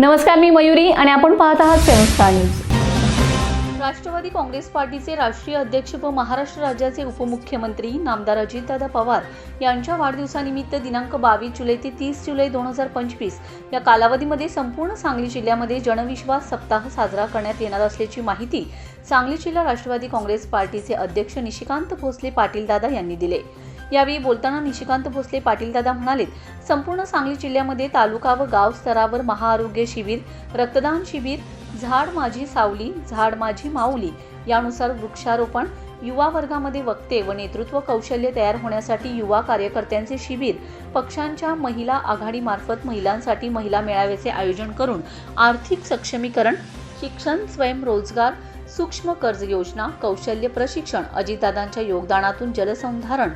नमस्कार मी मयुरी आणि आपण पाहत आहात सेवन स्टार न्यूज. राष्ट्रवादी काँग्रेस पार्टीचे राष्ट्रीय अध्यक्ष व महाराष्ट्र राज्याचे उपमुख्यमंत्री नामदार अजितदादा पवार यांच्या वाढदिवसानिमित्त दिनांक बावीस जुलै ते तीस जुलै दोन हजार पंचवीस या कालावधीमध्ये संपूर्ण सांगली जिल्ह्यामध्ये जनविश्वास सप्ताह साजरा करण्यात येणार असल्याची माहिती सांगली जिल्हा राष्ट्रवादी काँग्रेस पार्टीचे अध्यक्ष निशिकांत भोसले पाटीलदादा यांनी दिले. यावेळी बोलताना निशिकांत भोसले पाटीलदादा म्हणालेत संपूर्ण सांगली जिल्ह्यामध्ये तालुका व गाव स्तरावर महाआरोग्य शिबिर रक्तदान शिबिर झाड माझी सावली झाड माझी माऊली यानुसार वृक्षारोपण युवा वर्गामध्ये वक्ते व नेतृत्व कौशल्य तयार होण्यासाठी युवा कार्यकर्त्यांचे शिबिर पक्षांच्या महिला आघाडीमार्फत महिलांसाठी महिला मेळाव्याचे आयोजन करून आर्थिक सक्षमीकरण शिक्षण स्वयंरोजगार सूक्ष्म कर्ज योजना कौशल्य प्रशिक्षण अजितदादांच्या योगदानातून जलसंधारण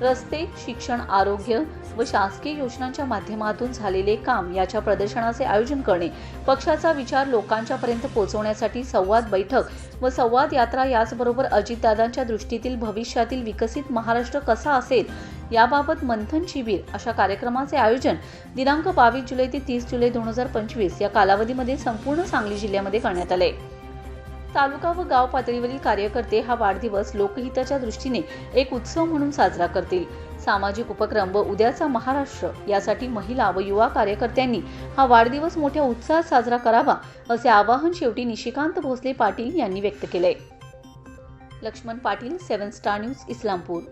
रस्ते शिक्षण आरोग्य व शासकीय योजनांच्या माध्यमातून झालेले काम याच्या प्रदर्शनाचे आयोजन करणे पक्षाचा विचार लोकांच्यापर्यंत पोहोचवण्यासाठी संवाद बैठक व संवाद यात्रा याचबरोबर अजितदादांच्या दृष्टीतील भविष्यातील विकसित महाराष्ट्र कसा असेल याबाबत मंथन शिबिर अशा कार्यक्रमाचे आयोजन दिनांक बावीस जुलै ते तीस जुलै दोन हजार पंचवीस या कालावधीमध्ये संपूर्ण सांगली जिल्ह्यामध्ये करण्यात आले. तालुका व गाव पातळीवरील कार्यकर्ते हा वाढदिवस लोकहिताच्या दृष्टीने एक उत्सव म्हणून साजरा करतील. सामाजिक उपक्रम व उद्याचा महाराष्ट्र यासाठी महिला व युवा कार्यकर्त्यांनी हा वाढदिवस मोठ्या उत्साहात साजरा करावा असे आवाहन शेवटी निशिकांत भोसले पाटील यांनी व्यक्त केले. Laxman Patil seven star news Islampur.